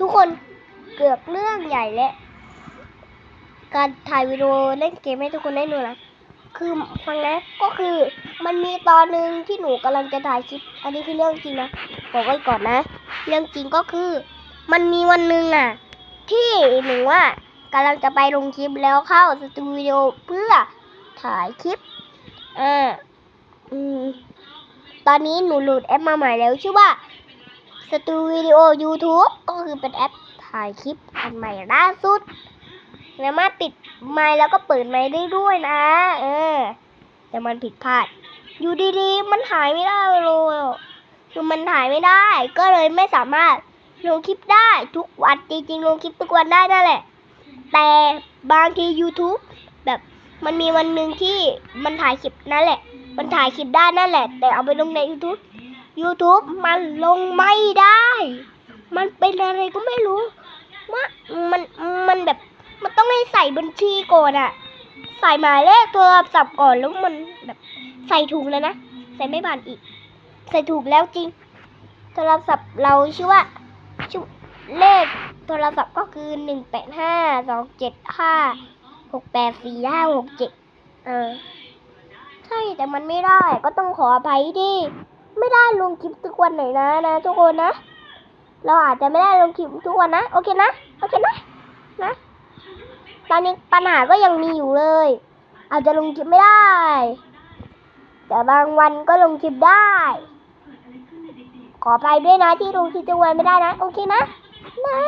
ทุกคนเกือบเรื่องใหญ่แล้วการถ่ายวิดีโอเล่นเกมให้ทุกคนได้ดูนะคือฟังนะก็คือมันมีตอนหนึ่งที่หนูกำลังจะถ่ายคลิป อันนี้คือเรื่องจริงนะบอกไว้ก่อนนะ เรื่องจริงก็คือ มันมีวันหนึ่งอะ ที่หนูว่ากำลังจะไปลงคลิปแล้วเข้าสตูดิโอเพื่อถ่ายคลิปอ่าอืมตอนนี้หนูโหลดแอปมาใหม่แล้วชื่อว่า สตูวิดิโอ YouTube ก็คือเป็นแอปถ่ายคลิปอันใหม่ล่าสุดสามารถปิดไมค์แล้วก็เปิดไมค์ได้ด้วยนะ เออ แต่มันผิดพลาด อยู่ดีๆ มันถ่ายไม่ได้เลยคือมันถ่ายไม่ได้ ก็เลยไม่สามารถลงคลิปได้ทุกวันจริงๆลงคลิปทุกวันได้นั่นแหละ แต่บางที YouTube แบบมันมีวันหนึ่งที่มันถ่ายคลิปนั่นแหละ มันถ่ายคลิปได้นั่นแหละ แต่เอาไปลงใน YouTube YouTube มันลงไม่ได้ มันเป็นอะไรก็ไม่รู้ว่ามันมันแบบ มันต้องให้ใส่บัญชีก่อนอะใส่หมายเลขโทรศัพท์ก่อนแล้วมันแบบ ใส่ถูกแล้วนะใส่ไม่บานอีก ใส่ถูกแล้วจริง โทรศัพท์เราชื่อว่าชื่อเลขโทรศัพท์ก็คือหนึ่งแปดห้าสองเจ็ดห้าหกแปดสี่ห้าหกเจ็ดเออใช่แต่มันไม่ได้ก็ต้องขออภัยดิ ไม่ได้ลงคลิปทุกวันไหนนะนะทุกคนนะ เราอาจจะไม่ได้ลงคลิปทุกวันนะโอเคนะโอเคนะนะตอนนี้ปัญหาก็ยังมีอยู่เลย อาจจะลงคลิปไม่ได้ แต่บางวันก็ลงคลิปได้ ขอไปด้วยนะที่ลงคลิปทุกวันไม่ได้นะ โอเคนะนะ